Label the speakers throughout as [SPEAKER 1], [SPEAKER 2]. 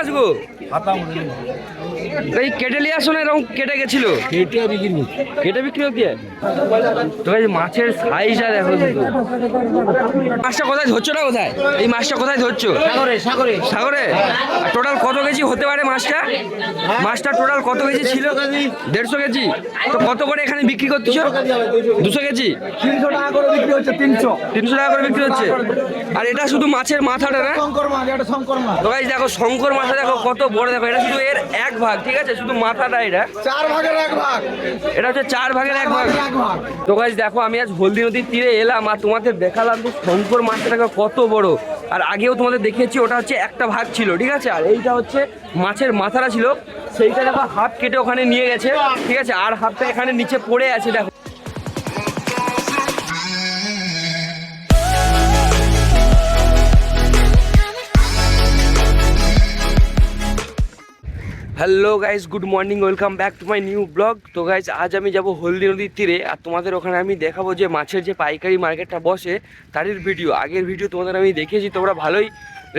[SPEAKER 1] মাছ গো এই কেটে নিয়ে আসো না এরকম কেটে গেছিল।
[SPEAKER 2] কেটে বিক্রি
[SPEAKER 1] কেটে বিক্রি তো এই মাছের সাইজটা দেখো শুধু মাছটা কোথায় ধরছো না কোথায়? এই মাছটা কোথায় ধরছো?
[SPEAKER 2] সাগরে সাগরে।
[SPEAKER 1] সাগরে? টোটাল কত কেজি হতে পারে মাছটা? মাছটা টোটাল কত কেজি ছিল? দেড়শো কেজি। তো কত করে এখানে বিক্রি করতেছো? দুশো কেজি
[SPEAKER 2] তিনশো টাকা করে বিক্রি হচ্ছে তিনশো।
[SPEAKER 1] তিনশো টাকা করে বিক্রি হচ্ছে? আর এটা শুধু মাছের মাথাটা না?
[SPEAKER 2] শঙ্কর মাছ এটা শঙ্কর মাছ।
[SPEAKER 1] তো দেখো শঙ্কর মাথা দেখো কত বড় দেখো এটা শুধু এর এক ভাগ ঠিক আছে? শুধু মাথাটা এটা।
[SPEAKER 2] চার ভাগের এক ভাগ।
[SPEAKER 1] এটা হচ্ছে চার ভাগের এক ভাগ। তো গাইজ দেখো আমি আজ হলদি নদীর তীরে এলাম আর তোমাদের দেখালাম যে শঙ্কর মাছটা দেখো কত বড়। আর আগেও তোমাদের দেখিয়েছি ওটা হচ্ছে একটা ভাগ ছিল ঠিক আছে? আর এইটা হচ্ছে মাছের মাথাটা ছিল। সেইটা দেখো হাত কেটে ওখানে নিয়ে গেছে ঠিক আছে? আর হাতটা এখানে নিচে পড়ে আছে দেখো। Hello guys good morning welcome back to my new blog তো গাইজ আজ আমি যাব হলদি নদীর তীরে, আর তোমাদের ওখানে আমি দেখাবো যে মাছের যে পাইকারি মার্কেটটা বসে তারই ভিডিও। আগের ভিডিও তোমাদের আমি দেখিয়েছি, তোমরা ভালোই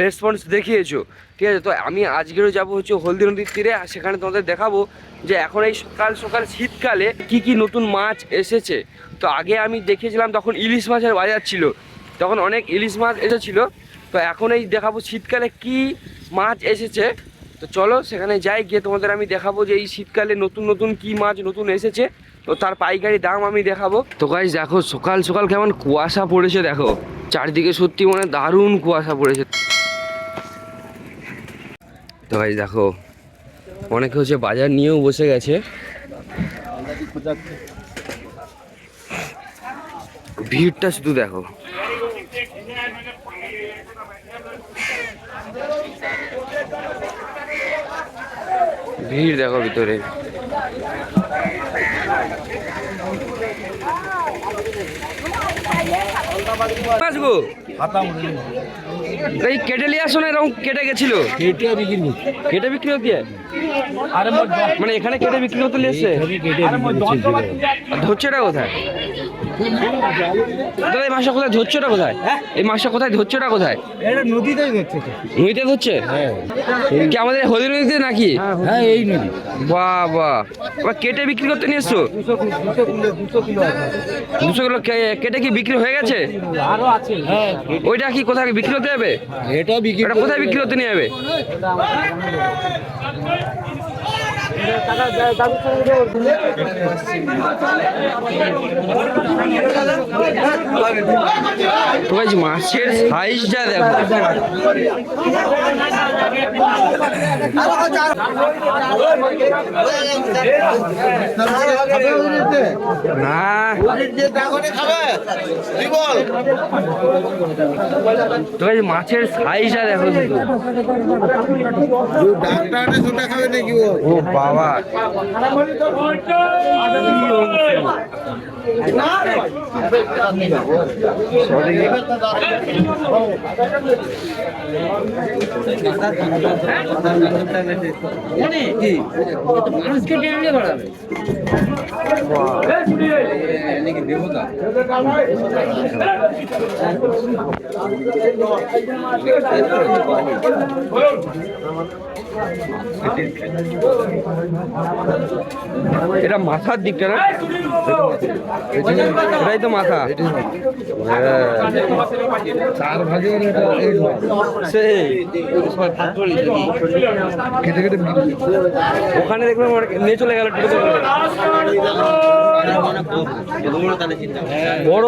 [SPEAKER 1] রেসপন্স দেখিয়েছো। ঠিক আছে, তো আমি আজকেরও যাব হচ্ছে হলদি নদীর তীরে, আর সেখানে তোমাদের দেখাবো যে এখন এই সকাল সকাল শীতকালে কি কি নতুন মাছ এসেছে। তো, আগে আমি দেখেছিলাম তখন ইলিশ মাছের বাজার ছিল। তখন অনেক ইলিশ মাছ এসেছিল। তো, এখন এই দেখাবো শীতকালে কি মাছ এসেছে। তো চলো, সেখানে যাই, গিয়ে তোমাদের আমি দেখাবো যে এই শীতকালে নতুন নতুন কি মাছ নতুন এসেছে। তো তার পাইকারি দাম আমি দেখাবো। তো গাইজ দেখো, সকাল সকাল কেমন কুয়াশা পড়েছে, দেখো। চারদিকে সত্যি মানে দারুণ কুয়াশা পড়েছে। তো গাইজ দেখো, অনেকে হচ্ছে বাজার নিয়েও বসে গেছে। ভিড়টা শুধু দেখো। ভিড় দেখো ভিতরে। মাছ গো।
[SPEAKER 2] হাতা মুড়ি
[SPEAKER 1] এই কেটে নিয়ে আসো না এরকম কেটে গেছিল।
[SPEAKER 2] কেটে বিক্রি
[SPEAKER 1] কেটে মানে এখানে কেটে বিক্রি হতে নিয়ে এসছে? ধরছে ধরছেটা কোথায়? দাদা এই মাছটা কোথায় ধরছেটা কোথায়? এই মাছটা কোথায় ধরছেটা কোথায়?
[SPEAKER 2] এটা
[SPEAKER 1] নদীতে ধরছে?
[SPEAKER 2] হ্যাঁ।
[SPEAKER 1] কি আমাদের হলি নদীতে নাকি?
[SPEAKER 2] হ্যাঁ এই নদী।
[SPEAKER 1] বাহ বাহ কেটে বিক্রি করতে নিয়ে এসছো?
[SPEAKER 2] দুশো কিলো
[SPEAKER 1] কেটে কি বিক্রি হয়ে গেছে?
[SPEAKER 2] আরও আছে। হ্যাঁ
[SPEAKER 1] ওইটা কি কোথায় বিক্রি হতে যাবে?
[SPEAKER 2] এটাও বিক্রি
[SPEAKER 1] কোথায় বিক্রি হতে নিয়ে যাবে। তো মাছের সাইজটা দেখো না মাছের সাইজটা দেখো শুধু। ও বাবা। বাবা। মানুষকে এটা মাথার দিকটা না? এটাই তো মাথা। হ্যাঁ।
[SPEAKER 2] চার ভাগের এটা এই ভাগ।
[SPEAKER 1] সেই।
[SPEAKER 2] কেটে কেটে
[SPEAKER 1] ওখানে দেখলাম নিয়ে চলে গেল টোটো বড়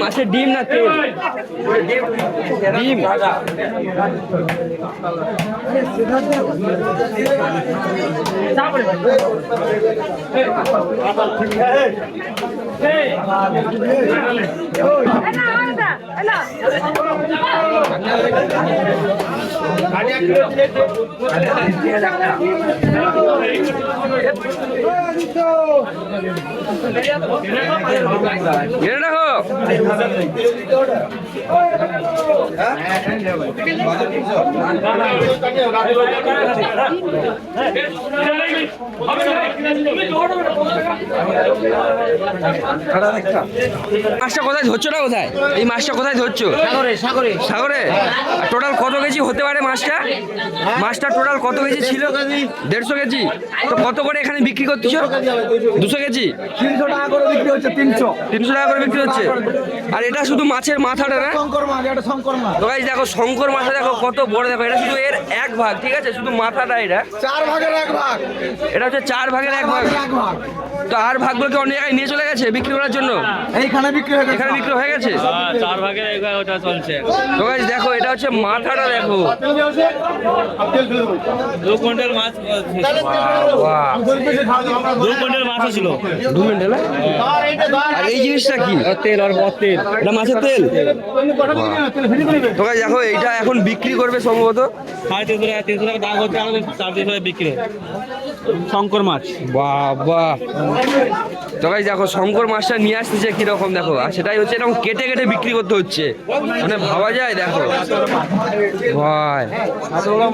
[SPEAKER 1] মাসে ডিম না তেল? ডিম। তারপরে ¡Ey! ¡Ey! ¡Ey! ¡Ey! ¡Ey! ¡Ey! ¡Ey! ¡Ey! ¡Ey! ¡Ey! মাছটা কোথায় ধরছো না কোথায়? এই মাছটা কোথায় ধরছো?
[SPEAKER 2] সাগরে সাগরে।
[SPEAKER 1] সাগরে? টোটাল কত কেজি হতে পারে? মাছটা? মাছটা টোটাল কত কেজি ছিল? দেড়শো কেজি। তো কত করে এখানে বিক্রি করতেছো? দুশো কেজি
[SPEAKER 2] তিনশো টাকা করে বিক্রি হচ্ছে তিনশো।
[SPEAKER 1] তিনশো টাকা করে বিক্রি হচ্ছে। আর এটা শুধু মাছের মাথাটা না?
[SPEAKER 2] শঙ্কর মাছ এটা শঙ্কর মাছ।
[SPEAKER 1] তো দেখো শঙ্কর মাথা দেখো কত বড় দেখো। এটা শুধু এর এক ভাগ ঠিক আছে? শুধু মাথাটা এটা।
[SPEAKER 2] চার ভাগের এক ভাগ।
[SPEAKER 1] এটা হচ্ছে চার ভাগের এক ভাগ। তো আর ভাগগুলোকে অন্য জায়গায় নিয়ে চলে গেছে বিক্রি করার জন্য?
[SPEAKER 2] এইখানে বিক্রি হয়ে গেছে।
[SPEAKER 1] এখানে বিক্রি হয়ে গেছে?
[SPEAKER 3] হ্যাঁ, চার ভাগের এক ভাগ ওটা চলছে।
[SPEAKER 1] তো দেখো এটা হচ্ছে মাথাটা দেখো।
[SPEAKER 3] দু কুইন্টাল মাছ দু কুইন্টাল মাছও ছিল।
[SPEAKER 1] দু মিনিট আর এই জিনিসটা কি?
[SPEAKER 3] তেল আর তেল।
[SPEAKER 1] এটা মাছের তেল। তো guys দেখো এইটা এখন বিক্রি করবে সম্ভবত।
[SPEAKER 3] সাড়ে তিনশো টাকা তিনশো টাকা দাম হচ্ছে আমাদের চার তিনশো টাকা বিক্রি শঙ্কর মাছ।
[SPEAKER 1] বাবা। তো guys দেখো শঙ্কর মাছটা নিয়ে আসতেছে কীরকম দেখো। আর সেটাই হচ্ছে এরকম কেটে কেটে বিক্রি করতে হচ্ছে। মানে ভাবা যায় দেখো। ভাই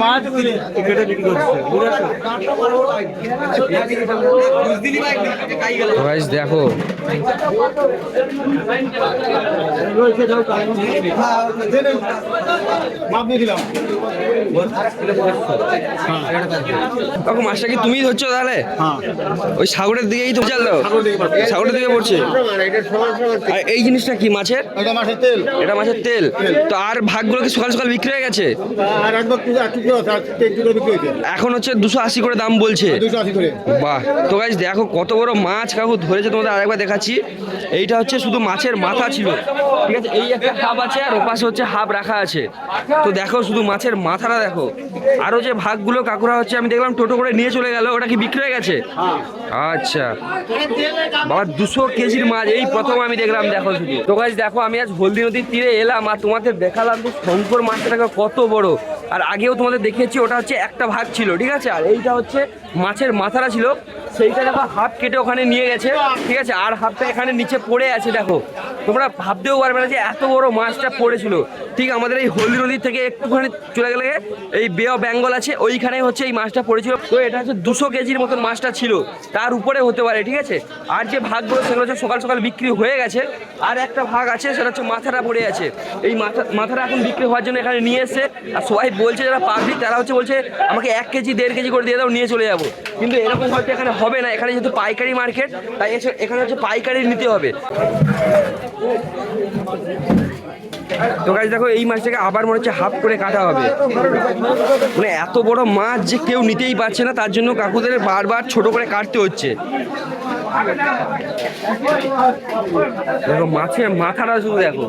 [SPEAKER 3] মাছ
[SPEAKER 1] তো guys দেখো। মাছটা কি তুমিই ধরছো তাহলে? ওই সাগরের দিকেই তো চাল সাগরের দিকে পড়ছে। আর এই জিনিসটা কি মাছের?
[SPEAKER 2] এটা মাছের তেল।
[SPEAKER 1] এটা মাছের তেল। তো আর ভাগগুলো কি সকাল সকাল বিক্রি হয়ে গেছে?
[SPEAKER 2] আর একবার টুকরো আছে আর টুকরো বিক্রি হয়েছে।
[SPEAKER 1] এখন হচ্ছে দুশো আশি করে দাম বলছে।
[SPEAKER 2] দুশো আশি করে।
[SPEAKER 1] বাহ। তো গাইজ দেখো কত বড় মাছ কাকু ধরেছে তোমাদের আরেকবার দেখাচ্ছি। এইটা হচ্ছে শুধু মাছের মাথা ছিল। ঠিক আছে? এই একটা হাফ আছে আর ওপাশে হচ্ছে হাফ রাখা আছে। তো দেখো শুধু মাছের মাথাটা দেখো। আরও যে ভাগগুলো কাকুরা হচ্ছে আমি দেখলাম টোটো করে নিয়ে চলে গেল ওটা কি বিক্রি হয়ে গেছে? আচ্ছা। বাবা দুশো কেজির মাছ এই প্রথম আমি দেখলাম দেখো শুধু। তো গাইজ দেখো আমি আজ হলদি নদীর তীরে এলাম আর তোমাদের দেখালাম যে শঙ্কর মাছটা দেখো কত বড়। আর আগেও তোমাদের দেখিয়েছি, ওটা হচ্ছে একটা ভাগ ছিল, ঠিক আছে? আর এইটা হচ্ছে মাছের মাথাটা ছিল, সেইটা দেখো হাফ কেটে ওখানে নিয়ে গেছে, ঠিক আছে? আর হাফটা এখানে নিচে পড়ে আছে, দেখো। তোমরা ভাবতেও পারবে না যে এত বড় মাছটা পড়েছিল। ঠিক আমাদের এই হলদি নদীর থেকে একটুখানি চলে গেলে এই বে অফ বেঙ্গল আছে, ওইখানে হচ্ছে এই মাছটা পড়েছিল। তো এটা হচ্ছে দুশো কেজির মতন মাছটা ছিল, তার উপরে হতে পারে, ঠিক আছে? আর যে ভাগগুলো, সেগুলো হচ্ছে সকাল সকাল বিক্রি হয়ে গেছে, আর একটা ভাগ আছে, সেটা হচ্ছে মাথাটা পড়ে আছে। এই মাথা, মাথাটা এখন বিক্রি হওয়ার জন্য এখানে নিয়ে এসছে আর সবাই বলছে যারা পাবলিক তারা হচ্ছে বলছে, আমাকে এক কেজি, দেড় কেজি করে দিয়ে দাও, নিয়ে চলে যাব। কিন্তু এরকম হয়তো এখানে হবে না। এখানে যেহেতু পাইকারি মার্কেট, তাই এখানে হচ্ছে পাইকারি নিতে হবে। তো গাছ দেখো, এই মাছটাকে আবার মনে হচ্ছে হাফ করে কাটা হবে। মানে এত বড় মাছ যে কেউ নিতেই পারছে না, তার জন্য কাকুদের বারবার ছোট করে কাটতে হচ্ছে। দেখো মাছের মাথাটা শুধু দেখো।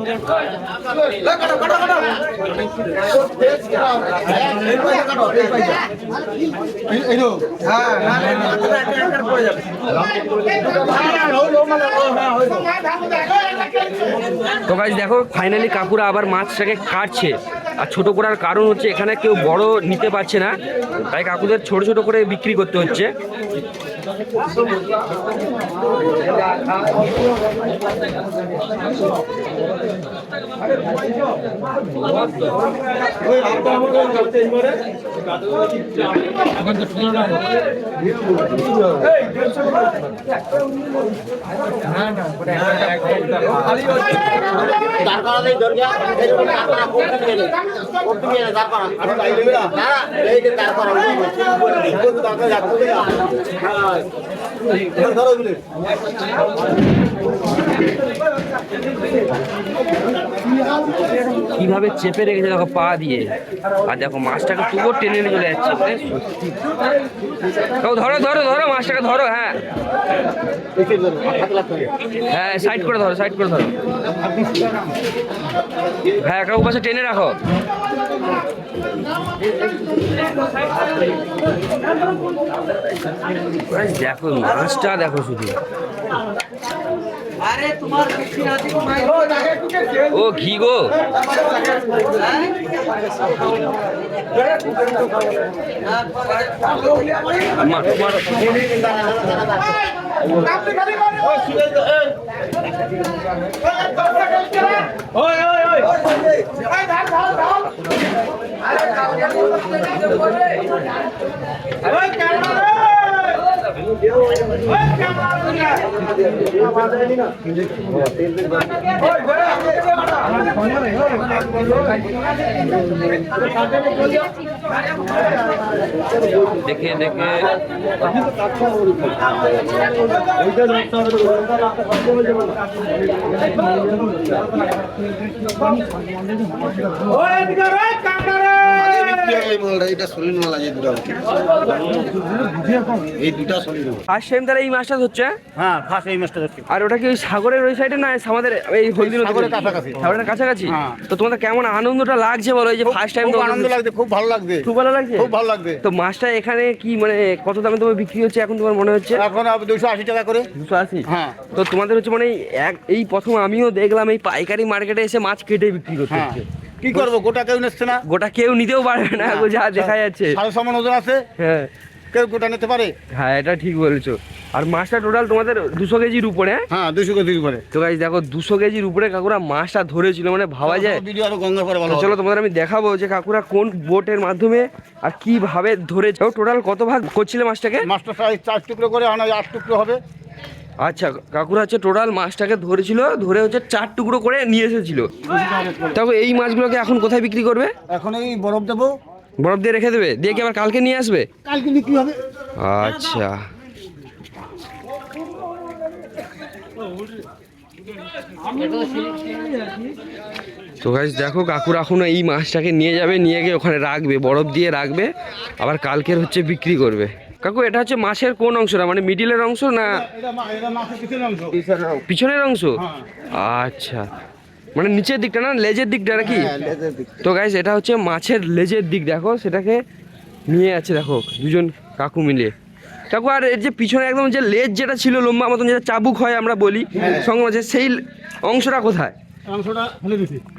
[SPEAKER 1] তো গাছ দেখো ফাইনালি কাকুরা আবার মাছটাকে কাটছে। আর ছোট করার কারণ হচ্ছে এখানে কেউ বড় নিতে পারছে না। তাই কাকুদের ছোট ছোট করে বিক্রি করতে হচ্ছে। দাঁড় করা দরকার দাঁড় করা দাঁড়া দাঁড় করা ধরো কীভাবে চেপে রেখেছে দেখো পা দিয়ে। আর দেখো মাছটাকে পুরো টেনে নিয়ে চলে যাচ্ছে ধরো ধরো ধরো মাছটাকে, ধরো হ্যাঁ। হ্যাঁ সাইড করে ধরো সাইড করে ধরো। হ্যাঁ একটা উপাসে টেনে রাখো। দেখো, মাছটা দেখো শুধু। ও ঘি গো। মা- মারো। দেখে দেখে
[SPEAKER 2] এটা শরীর মালা যে দুটা এই দুটা শরীর
[SPEAKER 1] ফার্স্ট টাইম এই মাছটা
[SPEAKER 2] হ্যাঁ ফার্স্ট এই মাছটা ধরছি।
[SPEAKER 1] আর ওটা কি ওই সাগরের ওই সাইডে না আমাদের এই হলদি
[SPEAKER 2] সাগরের কাছাকাছি।
[SPEAKER 1] সাগরের কাছাকাছি?
[SPEAKER 2] হ্যাঁ।
[SPEAKER 1] তো তোমাদের কেমন আনন্দটা লাগছে বলো এই যে ফার্স্ট টাইম
[SPEAKER 2] আনন্দ লাগছে খুব ভালো লাগছে।
[SPEAKER 1] খুব ভালো লাগছে?
[SPEAKER 2] খুব ভালো লাগছে।
[SPEAKER 1] তো মাছটা এখানে কি মানে কত দামে তোমার বিক্রি হচ্ছে এখন তোমার মনে হচ্ছে?
[SPEAKER 2] এখন দুশো আশি টাকা করে।
[SPEAKER 1] দুশো আশি?
[SPEAKER 2] হ্যাঁ।
[SPEAKER 1] তো তোমাদের হচ্ছে মানে এক এই প্রথম আমিও দেখলাম এই পাইকারি মার্কেটে এসে মাছ কেটে বিক্রি করতে
[SPEAKER 2] হ্যাঁ।
[SPEAKER 1] হচ্ছে।
[SPEAKER 2] কি করব? গোটা কেউ নিচ্ছে না?
[SPEAKER 1] গোটা কেউ নিতেও পারবে না যা দেখা যাচ্ছে।
[SPEAKER 2] সাড়ে সমান ওজন আছে?
[SPEAKER 1] হ্যাঁ।
[SPEAKER 2] কেউ গোটা নিতে পারে?
[SPEAKER 1] হ্যাঁ এটা ঠিক বলেছ। আর মাছটা টোটাল তোমাদের দুশো কেজির উপরে হ্যাঁ?
[SPEAKER 2] হ্যাঁ দুশো কেজির উপরে।
[SPEAKER 1] তো গাইজ দেখো দুশো কেজির উপরে কাকুরা মাছটা ধরেছিল মানে ভাবা যায়।
[SPEAKER 2] ভিডিও আরও গঙ্গা পরে ভালো
[SPEAKER 1] চলো তোমাদের আমি দেখাবো যে কাকুরা কোন বোটের মাধ্যমে আর কীভাবে ধরেছে। টোটাল কত ভাগ করছিলে মাছটাকে?
[SPEAKER 2] মাছটা প্রায় চার টুকরো করে আনা আট টুকরো হবে।
[SPEAKER 1] আচ্ছা কাকুরা হচ্ছে টোটাল মাছটাকে ধরেছিল ধরে হচ্ছে চার টুকরো করে নিয়ে এসেছিল। তারপর এই মাছগুলোকে এখন কোথায় বিক্রি করবে?
[SPEAKER 2] এখন এই বরফ দেবো।
[SPEAKER 1] বরফ দিয়ে রেখে দেবে? দিয়ে কি আবার কালকে নিয়ে আসবে?
[SPEAKER 2] কালকে বিক্রি হবে।
[SPEAKER 1] আচ্ছা। তো গাছ দেখো কাকুর এখন এই মাছটাকে নিয়ে যাবে নিয়ে গিয়ে ওখানে রাখবে বরফ দিয়ে রাখবে আবার কালকের হচ্ছে বিক্রি করবে। কাকু এটা হচ্ছে মাছের কোন অংশটা? মানে মিডিলের অংশ না
[SPEAKER 2] পিছনের অংশ।
[SPEAKER 1] পিছনের অংশ।
[SPEAKER 2] হ্যাঁ।
[SPEAKER 1] আচ্ছা। মানে নিচের দিকটা না লেজের দিকটা নাকি?
[SPEAKER 2] হ্যাঁ, লেজের দিক।
[SPEAKER 1] তো গাইস এটা হচ্ছে মাছের লেজের দিক দেখো সেটাকে নিয়ে আছে দেখো দুজন কাকু মিলে। কাকু আর এর যে পিছনে একদম যে লেজ যেটা ছিল লম্বা মতন যেটা চাবুক হয় আমরা বলি সঙ্গে মাঝে সেই অংশটা কোথায়?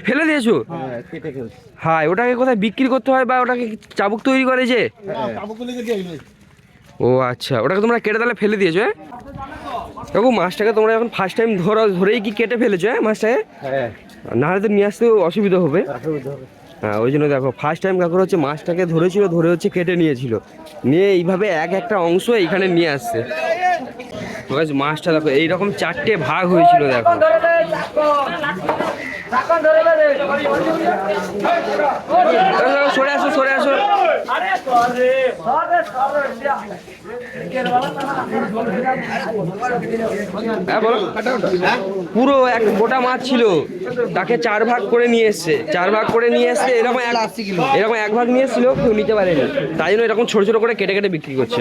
[SPEAKER 2] ফেলে
[SPEAKER 1] দিয়েছ?
[SPEAKER 2] হ্যাঁ কেটে ফেলছি।
[SPEAKER 1] হ্যাঁ ওটাকে কোথায় বিক্রি করতে হয় বা ওটাকে চাবুক তৈরি করে যে? ও আচ্ছা ওটাকে তোমরা কেটে তাহলে ফেলে দিয়েছ হ্যাঁ? দেখো মাছটাকে তোমরা এখন ফার্স্ট টাইম ধরো ধরেই কি কেটে ফেলেছো হ্যাঁ মাছটাকে?
[SPEAKER 2] হ্যাঁ।
[SPEAKER 1] নাহলে তো নিয়ে আসতে অসুবিধা হবে। হ্যাঁ ওই জন্য দেখো ফার্স্ট টাইম কাকুর হচ্ছে মাছটাকে ধরেছিল ধরে হচ্ছে কেটে নিয়েছিল। নিয়ে এইভাবে এক একটা অংশ এইখানে নিয়ে আসছে। মাছটা দেখো এইরকম চারটে ভাগ হয়েছিল দেখো, সরে আসো সরে আসো হ্যাঁ পুরো এক গোটা মাছ ছিল। তাকে চার ভাগ করে নিয়ে এসছে। চার ভাগ করে নিয়ে এসছে এরকম এক এরকম এক ভাগ নিয়ে এসেছিল কেউ নিতে পারেনি। তাই জন্য এরকম ছোট ছোট করে কেটে কেটে বিক্রি করছে।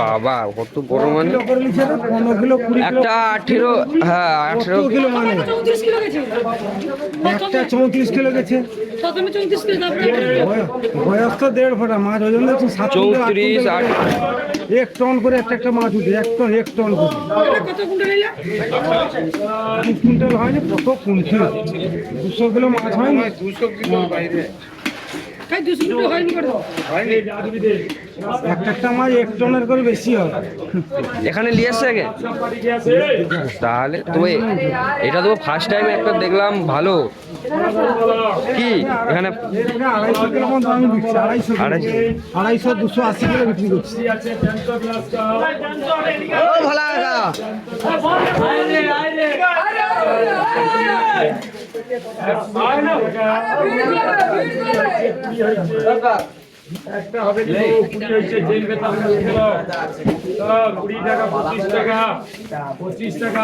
[SPEAKER 1] বাবা কত বড় মানে? একটা আঠেরো হ্যাঁ আঠেরো
[SPEAKER 4] কিলো গেছে।
[SPEAKER 5] একটা চৌত্রিশ কিলো গেছে। বয়স তো দেড় ফোটা মাছ ওজন
[SPEAKER 1] চৌত্রিশ আট।
[SPEAKER 5] এক টন করে একটা একটা মাছ উঠে, এক টন এক টন করে।
[SPEAKER 4] কুইন্টাল
[SPEAKER 5] হয় না, কত কুইন্টাল? দুশো কিলো মাছ হয়নি
[SPEAKER 4] না? দুশো কিলো হয়নি করে
[SPEAKER 5] একটা একটা মাছ এক টনের করে বেশি হয়
[SPEAKER 1] এখানে নিয়ে এসছে আগে তাহলে তো এ- এটা তো ফার্স্ট টাইম একটা দেখলাম ভালো কি এখানে
[SPEAKER 5] আড়াইশো কিলো মতো আমি বিকছি আড়াইশো
[SPEAKER 1] আড়াইশো?
[SPEAKER 5] আড়াইশো দুশো আশি কিলো বিক্রি করছি টাকা পঁচিশ টাকা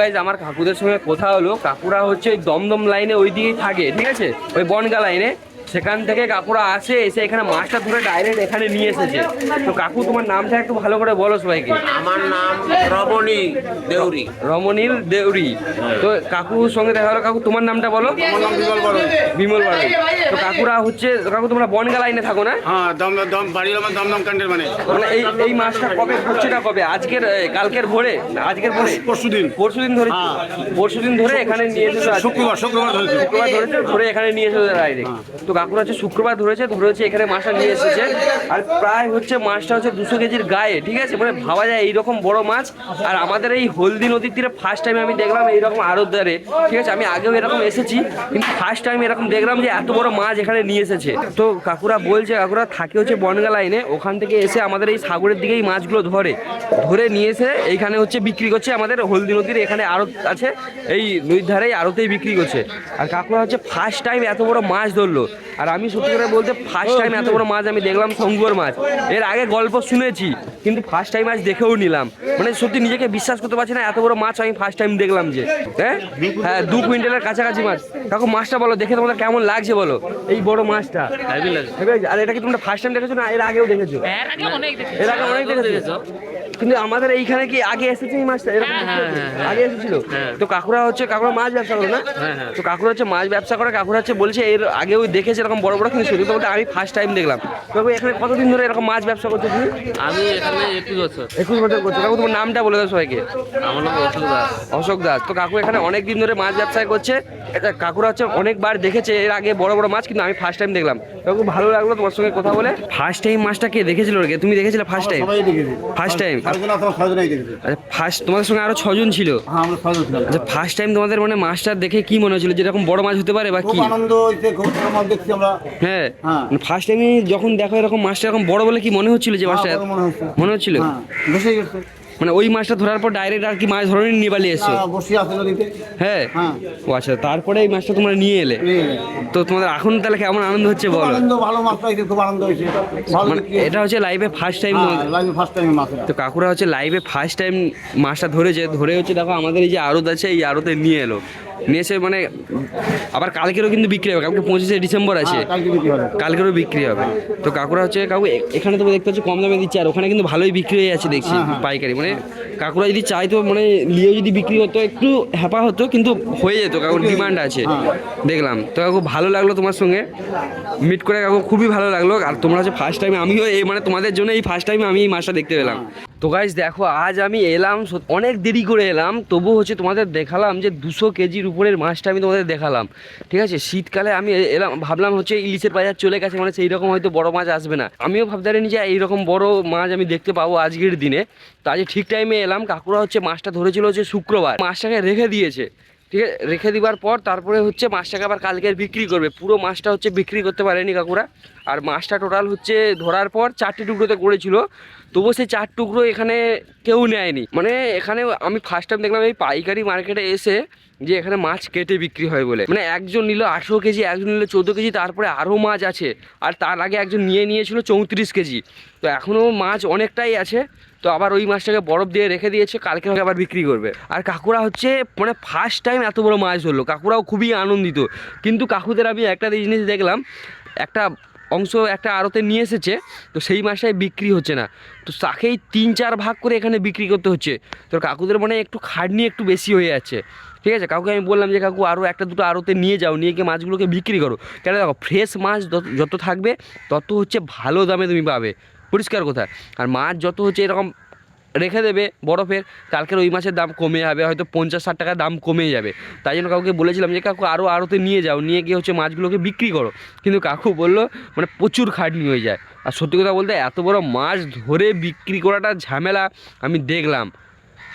[SPEAKER 1] গাইজ আমার কাকুদের সঙ্গে কথা হলো। কাকুরা হচ্ছে দমদম লাইনে ওই দিকেই থাকে, ঠিক আছে? ওই বনগা লাইনে। সেখান থেকে কাকুরা আসে এসে এখানে মাছটা ধরে ডাইরেক্ট এখানে নিয়ে এসেছে। তো কাকু তোমার নামটা একটু ভালো করে বলো সবাইকে।
[SPEAKER 6] আমার নাম রমণী দেউরি।
[SPEAKER 1] রমণীল দেউরি। তো কাকুর সঙ্গে দেখা হলো। কাকু তোমার নামটা বলো?
[SPEAKER 6] বিমল বড়
[SPEAKER 1] বিমল তো কাকুরা হচ্ছে কাকু তোমরা বনগা লাইনে থাকো না?
[SPEAKER 6] হ্যাঁ দম দম বাড়ির আমার দমদম মানে।
[SPEAKER 1] মানে এই এই মাছটা কবে হচ্ছে না কবে? আজকের কালকের ভোরে? আজকের ভোরে?
[SPEAKER 6] পরশু দিন
[SPEAKER 1] পরশু ধরে পরশু দিন ধরে এখানে নিয়ে এসেছে
[SPEAKER 6] শুক্রবার শুক্রবার ধরেছি।
[SPEAKER 1] শুক্রবার ধরেছে ধরে এখানে নিয়ে এসেছে ডাইরেক্ট তো কাকুরা হচ্ছে শুক্রবার ধরেছে ধরেছে এখানে মাছটা নিয়ে এসেছে। আর প্রায় হচ্ছে মাছটা হচ্ছে দুশো কেজির গায়ে, ঠিক আছে? মানে ভাবা যায় এইরকম বড় মাছ। আর আমাদের এই হলদি নদীর তীরে ফার্স্ট টাইম আমি দেখলাম এইরকম আড়তদারে ঠিক আছে? আমি আগেও এরকম এসেছি, কিন্তু ফার্স্ট টাইম এরকম দেখলাম যে এত বড় মাছ এখানে নিয়ে এসেছে। তো কাকুরা বলছে, কাকুরা থাকে হচ্ছে বনগা লাইনে ওখান থেকে এসে আমাদের এই সাগরের দিকে এই মাছগুলো ধরে। ধরে নিয়ে এসে এইখানে হচ্ছে বিক্রি করছে আমাদের হলদি নদীর এখানে আড়ত আছে, এই নদীর ধারেই আড়তেই বিক্রি করছে। আর কাকুরা হচ্ছে ফার্স্ট টাইম এত বড় মাছ ধরলো। আর আমি সত্যি করে বলতে ফার্স্ট টাইম এত বড় মাছ আমি দেখলাম শঙ্কুর মাছ। এর আগে গল্প শুনেছি কিন্তু ফার্স্ট টাইম মাছ দেখেও নিলাম। মানে সত্যি নিজেকে বিশ্বাস করতে পারছি না এত বড় মাছ আমি ফার্স্ট টাইম দেখলাম যে হ্যাঁ? হ্যাঁ দু কুইন্টালের কাছাকাছি মাছ। কাকু মাছটা বলো দেখে তোমাদের কেমন লাগছে বলো? এই বড় মাছটা। আর এটা কি তোমরা ফার্স্ট টাইম দেখেছ না এর আগেও দেখেছ? এর আগে অনেক দেখেছ। কিন্তু আমাদের এইখানে কি আগে এসেছে এই মাছটা? এরকম আগে এসেছিল? তো কাকুরা হচ্ছে কাকুরা মাছ ব্যবসা করে না? তো কাকুরা হচ্ছে মাছ ব্যবসা করে কাকুরা হচ্ছে বলছে এর আগে ওই দেখেছে এরকম বড় বড় কিন্তু সত্যি বলতে আমি ফার্স্ট টাইম দেখলাম। কাকু এখানে কতদিন ধরে এরকম মাছ ব্যবসা করছ তুমি?
[SPEAKER 3] আমি এখানে একুশ বছর।
[SPEAKER 1] একুশ বছর করছ। কাকু তোমার নামটা বলে দাও সবাইকে।
[SPEAKER 3] আমার নাম অশোক দাস।
[SPEAKER 1] অশোক দাস। তো কাকু এখানে অনেক দিন ধরে মাছ ব্যবসা করছে। এটা কাকুরা হচ্ছে অনেকবার দেখেছে এর আগে বড় বড় মাছ কিন্তু আমি ফার্স্ট টাইম দেখলাম। কাকু ভালো লাগল তোমার সঙ্গে কথা বলে? ফার্স্ট টাইম মাছটা কে দেখেছিল রে? তুমি দেখেছিলে ফার্স্ট টাইম ফার্স্ট টাইম
[SPEAKER 2] দেখেছি
[SPEAKER 1] আচ্ছা ফার্স্ট তোমাদের সঙ্গে আরও ছজন ছিল?
[SPEAKER 2] হ্যাঁ
[SPEAKER 1] আচ্ছা ফার্স্ট টাইম তোমাদের মানে মাছটা দেখে কি মনে হয়েছিল? যেরকম বড় মাছ হতে পারে বা কি? হ্যাঁ
[SPEAKER 2] হ্যাঁ।
[SPEAKER 1] ফার্স্ট টাইমে যখন দেখো এরকম মাছটা এরকম বড় বলে কি মনে হচ্ছিল যে মাছটা
[SPEAKER 2] মনে হচ্ছে।
[SPEAKER 1] হচ্ছিল?
[SPEAKER 2] হ্যাঁ
[SPEAKER 1] মানে ওই মাছটা ধরার পর ডাইরেক্ট আর কি মাছ ধরনের নিয়ে পালিয়ে এসছো
[SPEAKER 2] হ্যাঁ, বসে আছে নদীতে।
[SPEAKER 1] হ্যাঁ। ও আচ্ছা তারপরে এই মাছটা তোমরা নিয়ে এলে। তো তোমাদের এখন তাহলে কেমন আনন্দ হচ্ছে বলো?
[SPEAKER 2] আনন্দ ভালো মাছ পাইছে খুব আনন্দ হয়েছে।
[SPEAKER 1] মানে এটা হচ্ছে লাইভে ফার্স্ট টাইম
[SPEAKER 2] লাইভে ফার্স্ট টাইম মাছ
[SPEAKER 1] তো কাকুরা হচ্ছে লাইভে ফার্স্ট টাইম মাছটা ধরেছে ধরে হচ্ছে দেখো আমাদের এই যে আড়ত আছে এই আড়তে নিয়ে এলো। নিয়ে এসে মানে আবার কালকেরও কিন্তু বিক্রি হবে কালকে পঁচিশে ডিসেম্বর আছে।
[SPEAKER 2] হ্যাঁ,
[SPEAKER 1] কালকেরও বিক্রি হবে। তো কাকুরা হচ্ছে কাকু এখানে তো দেখতে পাচ্ছি কম দামে দিচ্ছে আর ওখানে কিন্তু ভালোই বিক্রি হয়ে যাচ্ছে দেখছি
[SPEAKER 2] হ্যাঁ, হ্যাঁ।
[SPEAKER 1] পাইকারি। মানে কাকুরা যদি চাইতো মানে নিয়েও যদি বিক্রি হতো একটু হ্যাপা হতো কিন্তু হয়ে যেত কাকুর ডিমান্ড আছে। দেখলাম। তো কাকু ভালো লাগল তোমার সঙ্গে। মিট করে কাকু খুবই ভালো লাগল। আর তোমরা হচ্ছে ফার্স্ট টাইম আমিও এই মানে তোমাদের জন্য এই ফার্স্ট টাইম আমি এই মাছটা দেখতে পেলাম। তো গাইজ দেখো, আজ আমি এলাম অনেক দেরি করে এলাম তবু হচ্ছে তোমাদের দেখালাম যে দুশো কেজির উপরের মাছটা আমি তোমাদের দেখালাম, ঠিক আছে? শীতকালে আমি এলাম, ভাবলাম হচ্ছে ইলিশের বাজার চলে গেছে মানে সেই রকম হয়তো বড় মাছ আসবে না। আমিও ভাবতে পারিনি যে এইরকম বড় মাছ আমি দেখতে পাবো আজকের দিনে। তো আজ ঠিক টাইমে এলাম, কাকুরা হচ্ছে মাছটা ধরেছিল হচ্ছে শুক্রবার। মাছটাকে রেখে দিয়েছে, ঠিক আছে? রেখে দিবার পর তারপরে হচ্ছে মাছটাকে আবার কালকে বিক্রি করবে। পুরো মাছটা হচ্ছে বিক্রি করতে পারেনি কাকুরা। আর মাছটা টোটাল হচ্ছে ধরার পর চারটি টুকরোতে করেছিল তবুও সেই চার টুকরো এখানে কেউ নেয়নি। মানে এখানে আমি ফার্স্ট টাইম দেখলাম এই পাইকারি মার্কেটে এসে যে এখানে মাছ কেটে বিক্রি হয় বলে। মানে একজন নিল আঠেরো কেজি, একজন নিল চোদ্দ কেজি, তারপরে আরও মাছ আছে। আর তার আগে একজন নিয়ে নিয়েছিল চৌত্রিশ কেজি। তো এখনও মাছ অনেকটাই আছে। তো আবার ওই মাছটাকে বরফ দিয়ে রেখে দিয়েছে, কালকে আবার বিক্রি করবে। আর কাকুরা হচ্ছে মানে ফার্স্ট টাইম এত বড় মাছ ধরলো। কাকুরাও খুবই আনন্দিত। কিন্তু কাকুদের আমি একটা জিনিস দেখলাম, একটা অংশ একটা আড়তে নিয়ে এসেছে, তো সেই মাসায় বিক্রি হচ্ছে না। তো তাকেই তিন চার ভাগ করে এখানে বিক্রি করতে হচ্ছে। তো কাকুদের মানে একটু খাটনি একটু বেশি হয়ে যাচ্ছে। ঠিক আছে? কাকুকে আমি বললাম যে, কাকু আরও একটা দুটো আড়তে নিয়ে যাও, নিয়ে গিয়ে মাছগুলোকে বিক্রি করো। কেন দেখো ফ্রেশ মাছ যত- যত থাকবে, তত হচ্ছে ভালো দামে তুমি পাবে। পরিষ্কার কথা। আর মাছ যত হচ্ছে এরকম রেখে দেবে বরফের, কালকের ওই মাছের দাম কমে যাবে, হয়তো পঞ্চাশ ষাট টাকা দাম কমে যাবে। তাই জন্য কাউকে বলেছিলাম যে, কাকু আরও আরোতে নিয়ে যাও, নিয়ে গিয়ে হচ্ছে মাছগুলোকে বিক্রি করো। কিন্তু কাকু বলল মানে প্রচুর খাটনি হয়ে যায়। আর সত্যি কথা বলতে, এত বড় মাছ ধরে বিক্রি করাটা ঝামেলা, আমি দেখলাম।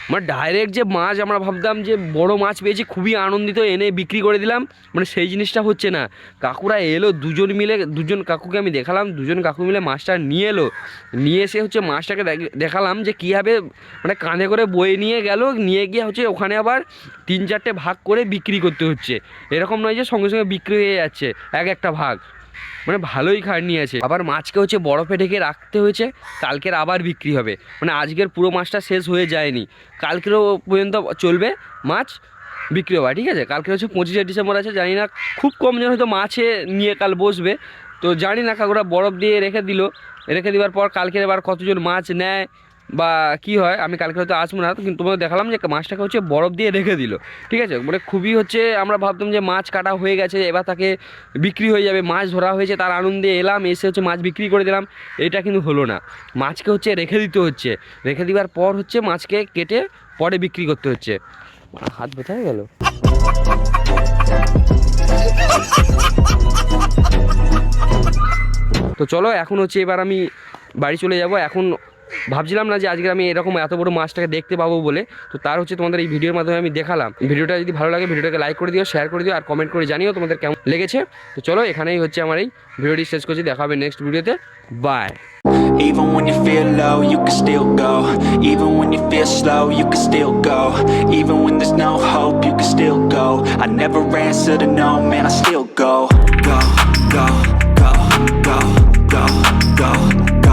[SPEAKER 1] মানে ডাইরেক্ট যে মাছ আমরা ভাবতাম যে বড় মাছ পেয়েছি, খুবই আনন্দিত, এনে বিক্রি করে দিলাম। মানে সেই জিনিসটা হচ্ছে না। কাকুরা এলো, দুজন মিলে, দুজন কাকুকে আমি দেখালাম, দুজন কাকু মিলে মাছটা নিয়ে এলো। নিয়ে এসে হচ্ছে মাছটাকে দেখ- দেখালাম যে কীভাবে মানে কাঁধে করে বয়ে নিয়ে গেল, নিয়ে গিয়ে হচ্ছে ওখানে আবার তিন চারটে ভাগ করে বিক্রি করতে হচ্ছে। এরকম নয় যে সঙ্গে সঙ্গে বিক্রি হয়ে যাচ্ছে, এক একটা ভাগ। মানে ভালোই খাটনি আছে আবার মাছকে হচ্ছে বরফে ঢেকে রাখতে হয়েছে, কালকের আবার বিক্রি হবে। মানে আজকের পুরো মাছটা শেষ হয়ে যায়নি। কালকেরও পর্যন্ত চলবে মাছ বিক্রি হবে, ঠিক আছে? কালকে হচ্ছে পঁচিশে ডিসেম্বর আছে, জানি না, খুব কম জন হয়তো মাছে নিয়ে কাল বসবে। তো জানি না কাকুরা বরফ দিয়ে রেখে দিল। রেখে দেওয়ার পর কালকের এবার কতজন মাছ নেয় বা কি হয়, আমি কালকে হয়তো আসব না, কিন্তু তোমাকে দেখালাম যে মাছটাকে হচ্ছে বরফ দিয়ে রেখে দিল, ঠিক আছে? মানে খুবই হচ্ছে আমরা ভাবতাম যে মাছ কাটা হয়ে গেছে, এবার তাকে বিক্রি হয়ে যাবে, মাছ ধরা হয়েছে, তার আনন্দে এলাম, এসে হচ্ছে মাছ বিক্রি করে দিলাম, এটা কিন্তু হলো না। মাছকে হচ্ছে রেখে দিতে হচ্ছে, রেখে দেওয়ার পর হচ্ছে মাছকে কেটে পরে বিক্রি করতে হচ্ছে। হাত ব্যথা হয়ে গেল। তো চলো, এখন হচ্ছে এবার আমি বাড়ি চলে যাব, এখন ভাবছিলাম না যে আজকে আমি এরকম এত বড় মাছটাকে দেখতে পাবো বলে তো তার হচ্ছে তোমাদের এই ভিডিওর মাধ্যমে আমি দেখালাম ভিডিওটা যদি ভালো লাগে ভিডিওটাকে লাইক করে দিও শেয়ার করে দিও আর কমেন্ট করে জানিও তোমাদের কেমন লেগেছে তো চলো এখানেই হচ্ছে আমার এই ভিডিওটি শেষ করছি দেখা হবে নেক্সট ভিডিওতে bye
[SPEAKER 7] Even when you feel low, you can still go. Even when you feel slow, you can still go. Even when there's no hope, you can still go. I never answer to no, man, I still go. Go, go, go, go, go.